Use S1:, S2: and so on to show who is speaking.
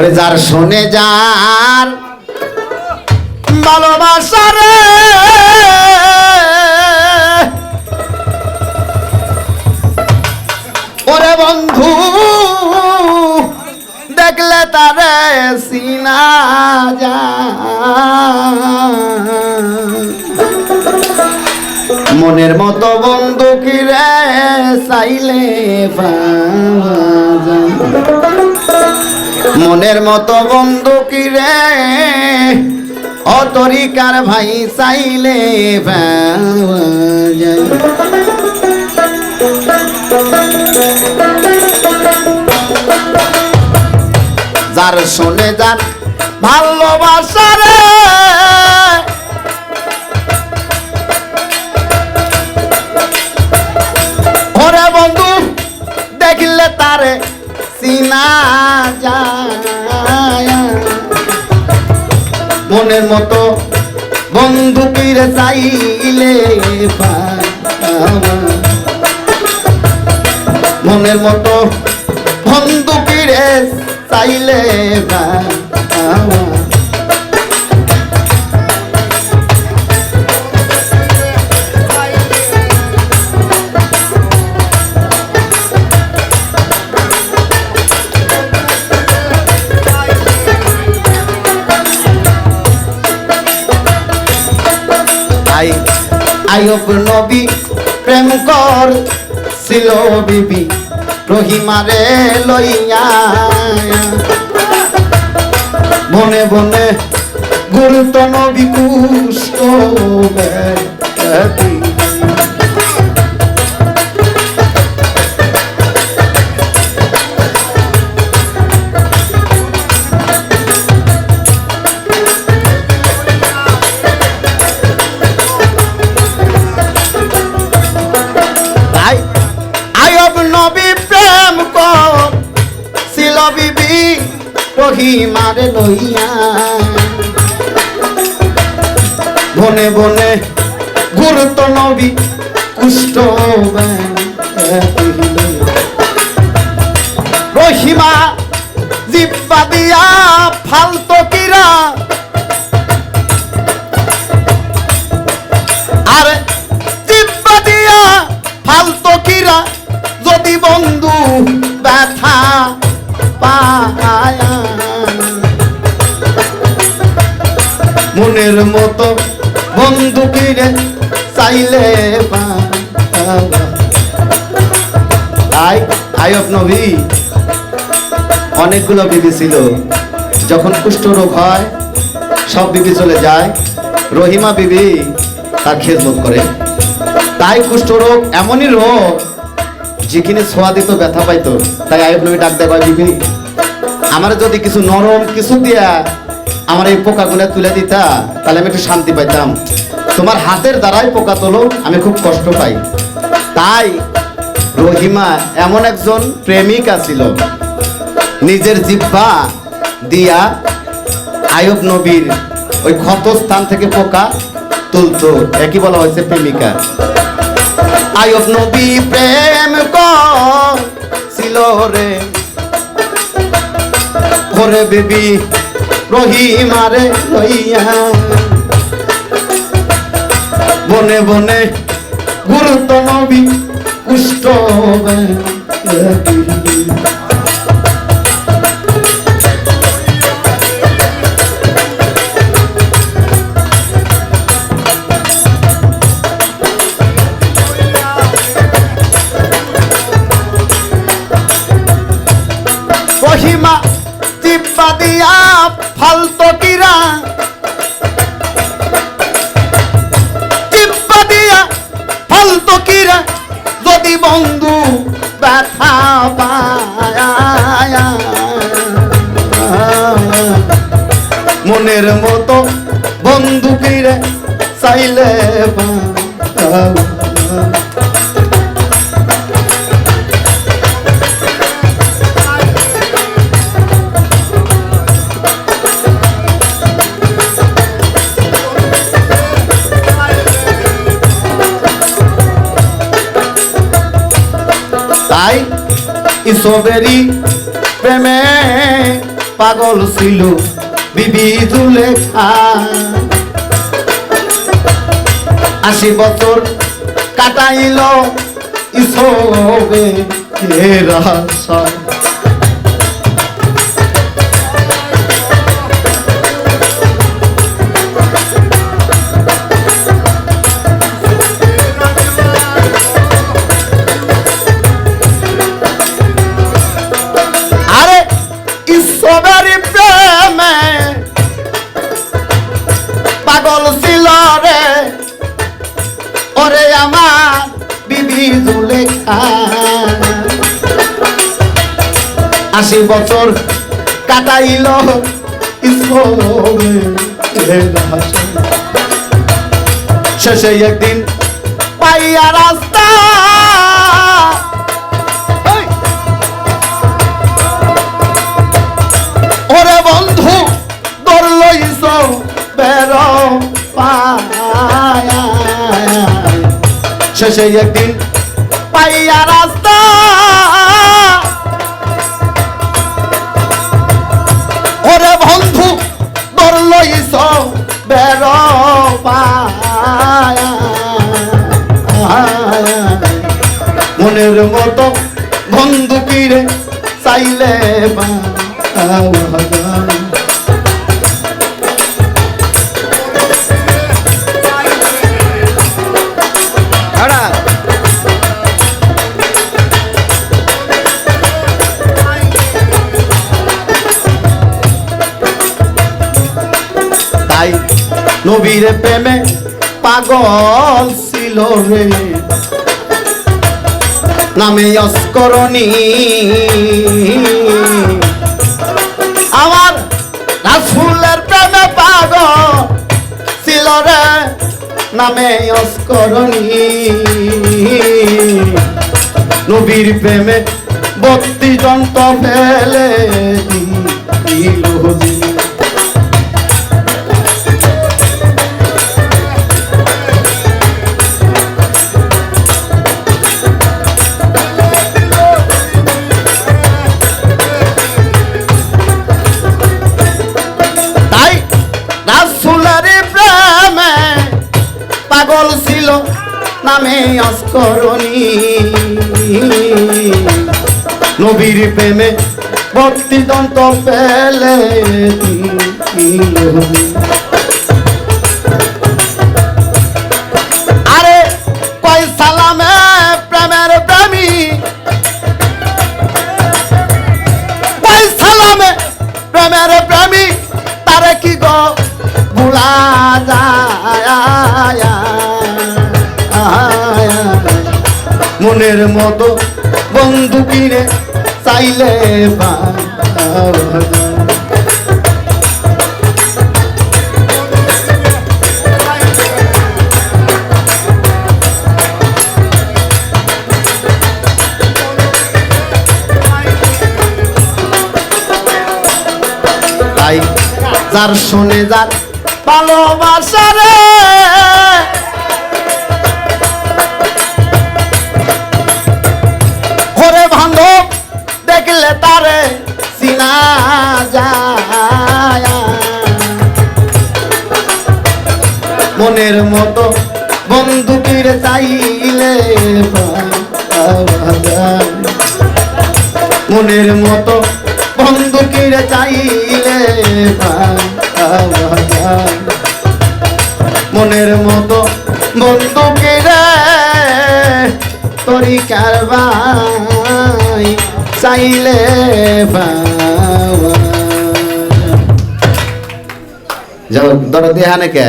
S1: ওরে যার শোনে যার ভালোবাসা রে ওরে বন্ধু, দেখলে তারে সিনা যা মনের মতো বন্ধু কি রে, চাইলে পাওয়া যায়। মনের মতো বন্ধু কি রে অতরিকার ভাই চাইলে। যার শোনে যার ভালোবাসা রে ওরে বন্ধু, দেখলে তারে মনের মতো বন্ধু পিরে চাইলে। মনের মতো বন্ধু পিরে চাইলে পাওয়া। আই আয়ব নবী প্রেম কর ছিল বিবি রহিমারে লইয়া। বনে বনে গুরুত্ব নবী কুষ্ট রহিমারে লইয়া। বনে বনে গুরুত্ব নবি কুষ্ট রহিমা জিব্বা দিয়া ফালতো কিরা মনের মতো বন্ধু কিরে চাইলে। তাই আয়ব নবী। অনেকগুলো বিবি ছিল। যখন কুষ্ঠ রোগ হয়, সব বিবি চলে যায়। রহিমা বিবি তার খেজমত করে। তাই কুষ্ঠ রোগ এমনই রোগ, যেখানে ছোঁয়া দিত, ব্যথা পাইতো। তাই আয়ব নবী ডাক দেয় বিবি, আমার যদি কিছু নরম কিছু দিয়া আমার এই পোকাগুলো তুলে দিতা, তাহলে আমি একটু শান্তি পাইতাম। তোমার হাতের দ্বারাই পোকা তোলো, আমি খুব কষ্ট পাই। তাই রহিমা এমন একজন প্রেমিকা ছিল নিজের জিব্বা দিয়া আয়ব নবীর ওই ক্ষত স্থান থেকে পোকা তুলতো। একই বলা হয়েছে প্রেমিকা। আয়ব নবী প্রেম ছিল রে। বেবি। রহিমারে রইয়া বনে বনে নবী কুষ্ঠ যদি বন্ধু ব্যথা পায় মনের মতো বন্ধু কিরে চাইলে পায়। ইসবেরি প্রেমে পাগল ছিল বিবি জুলেখা আশি বছর কাটাইল ইসবে রাসা আশি বছর কাটাইল। শেষে একদিন পাইয়া রাস্তা! ওরে বন্ধু লইস বের শেষে একদিন পাইয়া রাস্তা। ওরে বন্ধু দর লইস বের মনের মতো বন্ধুকিরে চাইলে পাওয়া নবীর প্রেমে পাগল ছিল রে। নামে অস্করণী। আমার রাসুলের প্রেমে পাগল ছিল রে। নামে অস্করণী। নবীর প্রেমে বত্তি যন্ত্র ফেলে দিল পাগল ছিল নামে নবীর প্রেমে ভক্তি দন্ত পেলে মনের মতো বন্ধু কিনে চাইলে তাই যার শুনে যার ভালোবাসা রে ঘরে দেখলে তারে চিনা যায় মনের মতো বন্ধুকির চাইলে। মনের মতো বন্ধুকির চাইলে। মনের মতো বন্ধুকির তরি কারবাই চাইলে যাও ধরো দেহানে কে